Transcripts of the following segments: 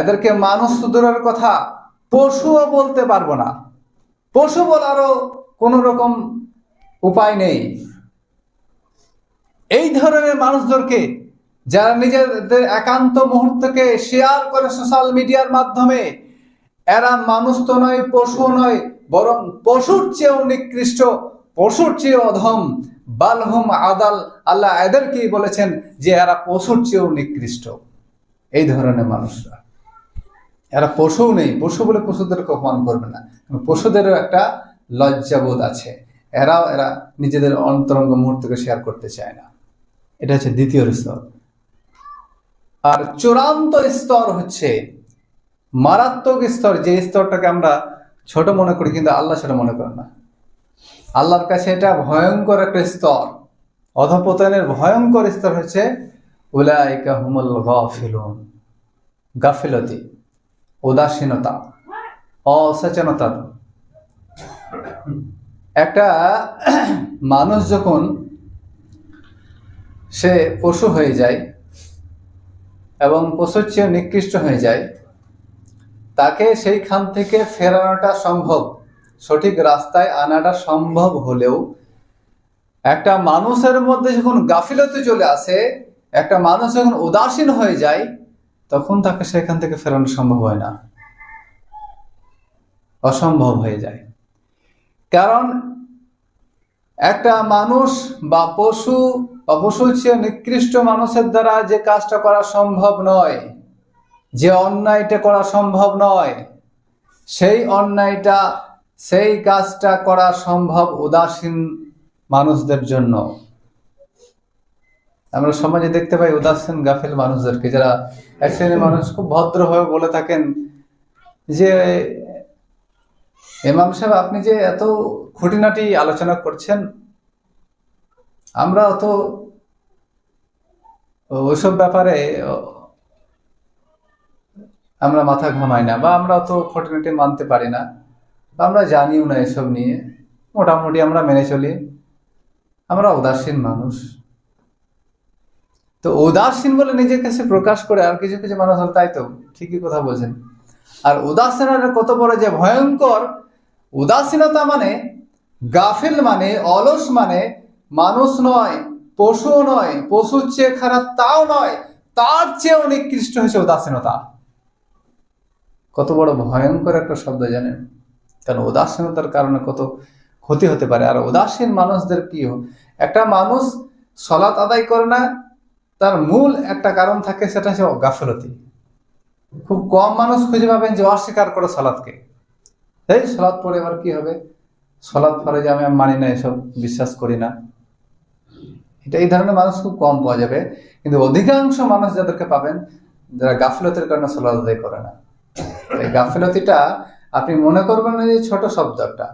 এদেরকে মানুষ দূরের কথা, পশুও বলতে পারব না। পশু বলারও কোনো রকম উপায় নেই। এই ধরনের মানুষদেরকে যারা নিজেদের একান্ত মুহূর্তকে শেয়ার করে সোশ্যাল মিডিয়ার মাধ্যমে, এরা মানুষ তো নয়, পশু নয়, বরং পশুর চেয়েও নিকৃষ্ট, পশুর চেয়ে অধম, বালহুম আদাল, আল্লাহ এদেরকেই বলেছেন যে এরা পশুর চেয়েও নিকৃষ্ট। এই ধরনের মানুষরা। এরা পশুও নেই, পশু বলে পশুদেরকে অপমান করবে না। পশুদেরও একটা লজ্জাবোধ আছে। এরাও, এরা নিজেদের অন্তরঙ্গ মুহূর্তকে শেয়ার করতে চায় না। এটা হচ্ছে দ্বিতীয় স্তর। আর চূড়ান্ত স্তর হচ্ছে মারাত্মক স্তর। যে স্তরটাকে আমরা ছোট মনে করি কিন্তু আল্লাহ সেটা মনে করে না। আল্লাহর কাছে এটা ভয়ঙ্কর একটা স্তর। অধপতনের ভয়ঙ্কর স্তর হচ্ছে উলাইকা হুমুল গাফিলতি। উদাসীনতা, অসচেতনতা। একটা মানুষ যখন সে পশু হয়ে যায় এবং পশুর চেয়ে নিকৃষ্ট হয়ে যায়, তাকে সেইখান থেকে ফেরানোটা সম্ভব, সঠিক রাস্তায় আনাটা সম্ভব হলেও একটা মানুষের মধ্যে যখন গাফিলতি চলে আসে, একটা মানুষ যখন উদাসীন হয়ে যায় তখন তাকে সেখান থেকে ফেরানো সম্ভব হয় না। অসম্ভব হয়ে যায়। কারণ একটা মানুষ বা পশু বা পশুর চেয়ে নিকৃষ্ট মানুষের দ্বারা যে কাজটা করা সম্ভব নয়, যে অন্যায়টা করা সম্ভব নয়, সেই অন্যায়টা, সেই কাজটা করা সম্ভব উদাসীন মানুষদের জন্য। আমরা সমাজে দেখতে পাই উদাসীন গাফিল মানুষদেরকে, যারা এক শ্রেণির মানুষ খুব ভদ্রভাবে বলে থাকেন যে, ইমাম সাহেব, আপনি যে এত খুঁটিনাটি আলোচনা করছেন, আমরা অত ওইসব ব্যাপারে, আমরা মাথা ঘামাই না বা আমরা অত খুঁটিনাটি মানতে পারি না বা আমরা জানিও না এসব নিয়ে। মোটামুটি আমরা মেনে চলি। আমরা উদাসীন মানুষ। তো উদাসীন বলে নিজের কাছে প্রকাশ করে আর কিছু কিছু মানুষ হল তাই তো, ঠিকই কথা বলছেন। আর উদাসীনতা কত বড় যে ভয়ঙ্কর, উদাসীনতা মানে গাফিল মানে অলস মানে মানুষ নয় পশু নয়, পশুর চেয়ে খারাপ তাও নয়, তার চেয়ে নিকৃষ্ট হয়েছে উদাসীনতা। কত বড় ভয়ঙ্কর একটা শব্দ জানেন। কারণ উদাসীনতার কারণে কত ক্ষতি হতে পারে। আর উদাসীন মানুষদের কি একটা মানুষ সলাৎ আদায় করে না তার মূল একটা কারণ থাকে সেটা হচ্ছে গাফলতি। খুব কম মানুষ খুঁজে পাবেন যে অস্বীকার করে সলাদকে। এই সলাদ পরে এবার কি হবে? সলাদ পরে যে আমি মানি না, এসব বিশ্বাস করি না। এটা এই ধরনের মানুষ খুব কম পাওয়া যাবে। কিন্তু অধিকাংশ মানুষ যাদেরকে পাবেন, যারা গাফিলতির কারণে সলাৎ আদায় করে না। এই গাফিলতিটা আপনি মনে করবেন না যে ছোট শব্দ একটা।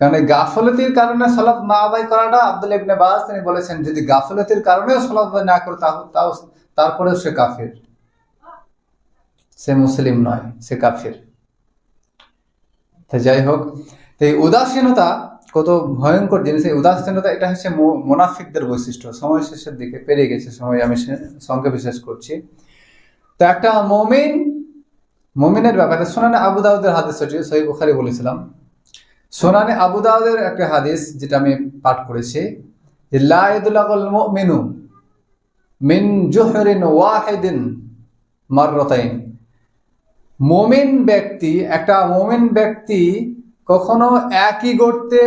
কারণ এই গাফলতির কারণে সলাৎ না আদায় করাটা আব্দুল ইবনে বাস তিনি বলেছেন, যদি গাফলতির কারণেও সলাৎ আদায় না করে তাও তাও তারপরেও সে কাফির। সে মুসলিম নয়, সে কাফির। যাই হোক এই উদাসীনতা কত ভয়ঙ্কর জিনিস, এই উদাসীনতা এটা হচ্ছে মোনাফিকদের বৈশিষ্ট্য। সময় শেষের দিকে পেরিয়ে গেছে, সময় আমি সংক্ষেপে শেষ করছি। তো একটা মমিন, মমিনের ব্যাপারে সোনানে আবু হাদিস সহি বুখারি বলেছিলাম। সোনানে আবু একটা হাদিস যেটা আমি পাঠ করেছি যে লাইদুল মুমিনু মিন জুহরিন ওয়াহিদিন মাররতাইন। মোমিন ব্যক্তি, একটা মোমিন ব্যক্তি কখনো একই গর্তে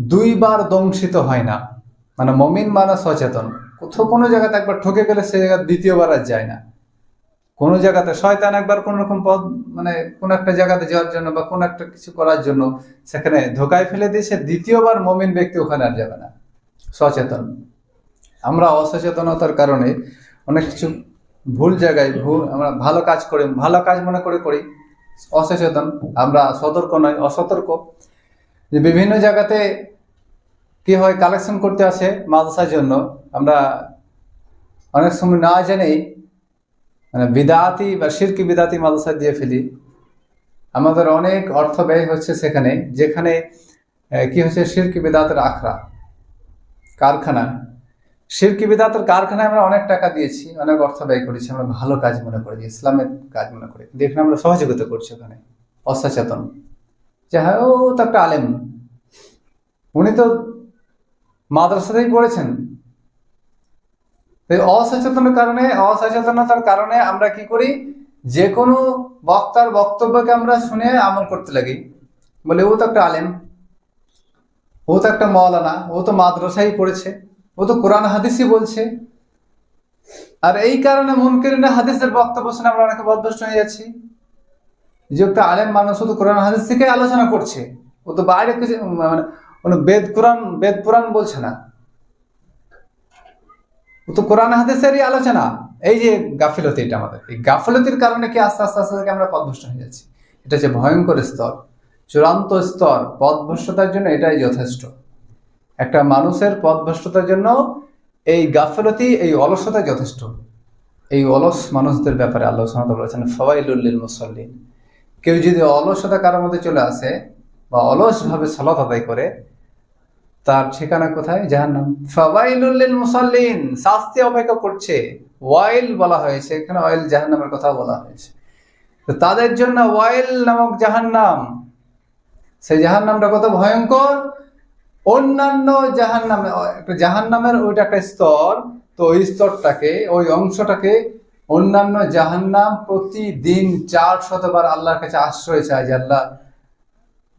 দুইবার দংশিত হয় না। মানে মমিন মানে সচেতন। কোথাও কোনো জায়গাতে একবার ঠকে গেলে সে জায়গা দ্বিতীয়বার আর যায় না। কোনো জায়গাতে শয়তান একবার কোন রকম পদ মানে কোন একটা জায়গাতে যাওয়ার জন্য বা কোন একটা কিছু করার জন্য সেখানে ধোকায় ফেলে দিয়েছে, দ্বিতীয়বার মমিন ব্যক্তি ওখানে আর যাবে না। সচেতন। আমরা অসচেতনতার কারণে অনেক কিছু ভুল জায়গায় ভুল, আমরা ভালো কাজ করি, ভালো কাজ মনে করে করি, অসচেতন। আমরা সতর্ক নয় অসতর্ক। যে বিভিন্ন জায়গাতে কি হয় কালেকশন করতে আসে মাদ্রাসার জন্য। আমরা অনেক সময় না জেনেই মানে বিদাতি বা শিরকি বিদাতি মাদ্রাসা দিয়ে ফেলি। আমাদের অনেক অর্থ ব্যয় হচ্ছে সেখানে, যেখানে কি হচ্ছে? শিরকি বিদাতের আখড়া, কারখানা। শিরকি বিদাতের কারখানায় আমরা অনেক টাকা দিয়েছি, অনেক অর্থ ব্যয় করেছি, আমরা ভালো কাজ মনে করি, ইসলামের কাজ মনে করি। কিন্তু আমরা সহযোগিতা করছি ওখানে, অসচেতন। যে হ্যাঁ ও তো একটা আলেম। উনি তো মাদ্রাসাতেই পড়েছেন। অসচেতনের কারণে, অসচেতনতার কারণে আমরা কি করি? যে কোনো বক্তার বক্তব্যকে আমরা শুনে আমল করতে লাগি। বলে, ও তো একটা আলেম, ও তো একটা মৌলানা ও তো মাদ্রাসাই পড়েছে, ও তো কোরআন হাদিসই বলছে। আর এই কারণে মুনকিরিনা হাদিসের বক্তব্য শুনে আমরা অনেকে বদভ্যস্ত হয়ে যাচ্ছি। যে একটা আলেম মানুষ শুধু কোরআন হাদিস থেকে আলোচনা করছে। ও তো বাইরে কিছু মানে কোনো বেদ কোরআন, বেদ পুরাণ বলছে না। তো কোরআন হাদিসেরই আলোচনা। এই যে গাফিলতি এটা আমাদের। এই গাফিলতির কারণে কি আস্তে আস্তে আস্তে আমরা পদভ্রষ্ট হয়ে যাচ্ছি। এটা যে ভয়ঙ্কর স্তর, চূড়ান্ত স্তর পদভ্রষ্টতার জন্য এটাই যথেষ্ট। একটা মানুষের পদভ্রষ্টতার জন্য এই গাফিলতি, এই অলসতা যথেষ্ট। এই অলস মানুষদের ব্যাপারে আলোচনা বলেছেন ফওয়াইলুল্লিল মুসল্লিন। কেউ যদি অলসতা কারোর মধ্যে চলে আসে বা অলসভাবে সালাত আদায় করে তার ঠিকানা কোথায়? জাহান্নাম। ফাওয়াইলুল মুসাল্লিন, শাস্তি অপেক্ষা করছে। ওয়াইল বলা হয়েছে, এখানে ওয়াইল জাহান্নামের কথা বলা হয়েছে। তো তাদের জন্য ওয়াইল নামক জাহান্নাম, সেই জাহান্নামটা কত ভয়ঙ্কর? অন্যান্য জাহান্নামে, একটা জাহান্নামের ওইটা একটা স্তর, তো ওই স্তরটাকে, ওই অংশটাকে অন্যান্য জাহান্নাম প্রতিদিন চার শতবার আল্লাহর কাছে আশ্রয় চায় যে আল্লাহ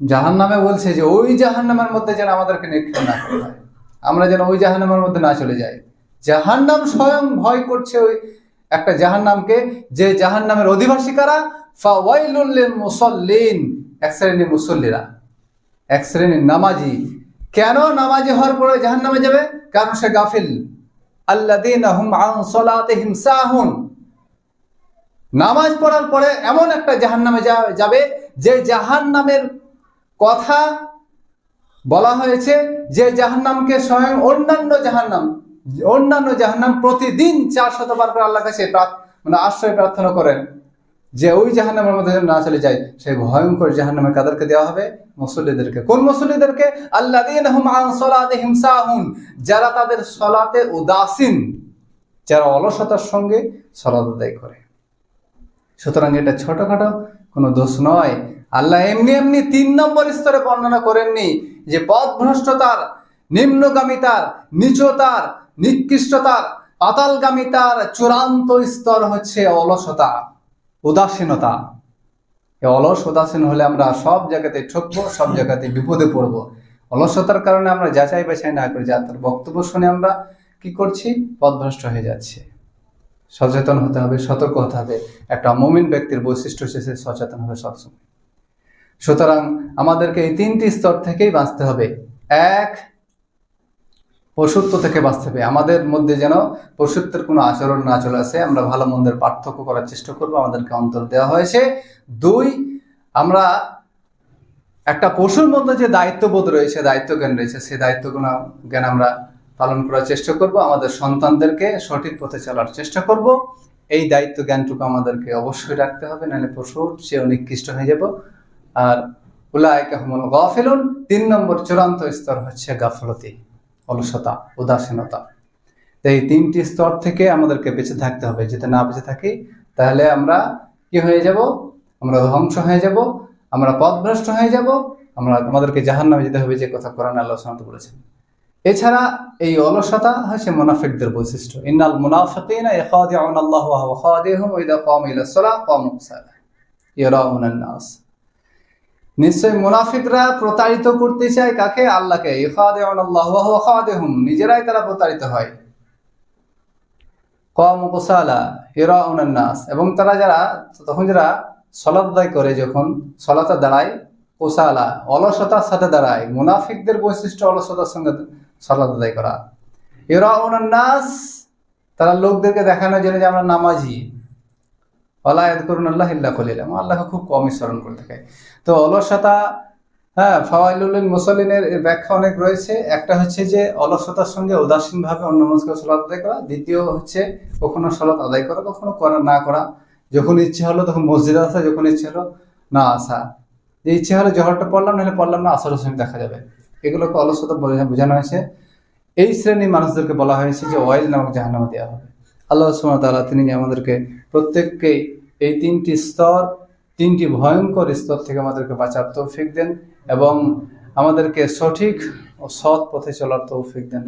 জাহান নামে বলছে যে ওই জাহান নামের মধ্যে যেন আমাদেরকে নিক্ষেপ না করা হয়। আমরা যেন ওই জাহান নামের মধ্যে না চলে যাই। জাহান নাম স্বয়ং ভয় করছে ওই একটা জাহান নামকে যে জাহান নামের অধিবাসী কারা ফাওয়াইলুল মুসল্লিন এক শ্রেণির মুসল্লিরা। এক শ্রেণির নামাজি। কেন নামাজি হওয়ার পরে জাহান নামে যাবে? কারণ সে গাফিল। আল্লাদিন সাহুন। নামাজ পড়ার পরে এমন একটা জাহান নামে যাবে, যে জাহান নামের কথা বলা হয়েছে যে জাহান্নামকে স্বয়ং অন্যান্য জাহান্নাম অন্যান্য জাহান্নাম প্রতিদিন চার শতবার করে আল্লাহ কাছে মানে আশ্রয় প্রার্থনা করেন যে ওই জাহান্নামের মধ্যে যেন না চলে যায়। সেই ভয়ঙ্কর জাহান্নামে কাদেরকে দেওয়া হবে? মুসল্লিদেরকে। কোন মুসল্লিদেরকে? আল্লাহ যারা তাদের সলাতে উদাসীন, যারা অলসতার সঙ্গে সলাদ আদায় করে। সুতরাং এটা ছোটখাটো কোনো দোষ নয়। আল্লাহ এমনি এমনি তিন নম্বর স্তরে বর্ণনা করেননি যে পথভ্রষ্টতার, নিম্নগামিতার, নিচতার, নিকৃষ্টতার, পাতালগামিতার চূড়ান্ত স্তর হচ্ছে অলসতা, উদাসীনতা। অলস, উদাসীন হলে আমরা সব জায়গাতে ঠকবো, সব জায়গাতে বিপদে পড়ব। অলসতার কারণে আমরা যাচাই বাছাই না করি যা তার বক্তব্য শুনে আমরা কি করছি? পথভ্রষ্ট হয়ে যাচ্ছে। সচেতন হতে হবে, সতর্ক হতে হবে। একটা মমিন ব্যক্তির বৈশিষ্ট্য হচ্ছে সচেতন হবে সবসময়। সুতরাং আমাদেরকে এই তিনটি স্তর থেকেই বাঁচতে হবে। এক, পশুত্ব থেকে বাঁচতে হবে। আমাদের মধ্যে যেন পশুত্বের কোনো আচরণ না চলে আসে, আমরা ভালো মন্দের পার্থক্য করার চেষ্টা করব, আমাদেরকে অন্তর দেওয়া হয়েছে। দুই, আমরা একটা পশুর মধ্যে যে দায়িত্ববোধ রয়েছে দায়িত্ব জ্ঞান রয়েছে, সেই দায়িত্ব জ্ঞান আমরা পালন করার চেষ্টা করব, আমাদের সন্তানদেরকে সঠিক পথে চলার চেষ্টা করব। এই দায়িত্ব জ্ঞানটুকু আমাদেরকে অবশ্যই রাখতে হবে, নাহলে পশুর সে নিকৃষ্ট হয়ে যাব। আর উলায়কা গাফিলুন, তিন নম্বর চূড়ান্ত স্তর হচ্ছে গাফলতি, অলসতা, উদাসীনতা। এই তিনটি স্তর থেকে আমাদেরকে বেঁচে থাকতে হবে। যদি না বেঁচে থাকি, তাহলে আমরা কি হয়ে যাব? আমরা ধ্বংস হয়ে যাব, আমরা পথভ্রষ্ট হয়ে যাব, আমরা আমাদেরকে জাহান নামে যেতে হবে, যে কথা কোরআন আল্লাহ বলেছেন। এছাড়া এই অলসতা হচ্ছে মুনাফিকদের বৈশিষ্ট্য। ইন্নাল মুনাফিকিনা ইয়াখাদিউন আল্লাহ নিশ্চয় মুনাফিকরা প্রতারিত করতে চায় কাকে? আল্লাহকে। নিজেরাই তারা প্রতারিত হয়। কম এবং তারা যারা, তখন যারা সলাত আদায় করে, যখন সলাতে দাঁড়ায়, কোসালা, অলসতার সাথে দাঁড়ায়, মুনাফিকদের বৈশিষ্ট্য অলসতার সঙ্গে সলাত আদায় করা। এরা নাস, তারা লোকদেরকে দেখানোর জন্য যে আমরা নামাজি। অলায়াদ করুন আল্লাহ ইল্লা কলিলাম আল্লাহকে খুব কমই স্মরণ করে থাকে তো অলসতা হ্যাঁ ফাওয়াইলুল মুসলিনের ব্যাখ্যা অনেক রয়েছে। একটা হচ্ছে যে, অলসতার সঙ্গে উদাসীনভাবে অন্য মানুষকে সলাৎ আদায় করা। দ্বিতীয় হচ্ছে, কখনো সলাৎ আদায় করা, কখনো করা, না করা। যখন ইচ্ছে হলো তখন মসজিদে আসা, যখন ইচ্ছে হলো না আসা। যে ইচ্ছে হলো জহরটা পড়লাম, নাহলে পড়লাম না আসর হোসেন দেখা যাবে। এগুলোকে অলসতা বোঝানো হয়েছে। এই শ্রেণির মানুষদেরকে বলা হয়েছে যে অয়েল নামক জাহান্নামে দেওয়া হবে। আল্লাহ ওয়া তিনি আমাদেরকে প্রত্যেককে এই তিনটি স্তর, তিনটি ভয়ঙ্কর স্তর থেকে আমাদেরকে বাঁচার তৌফিক দেন এবং আমাদেরকে সঠিক ও সৎ পথে চলার তৌফিক দেন।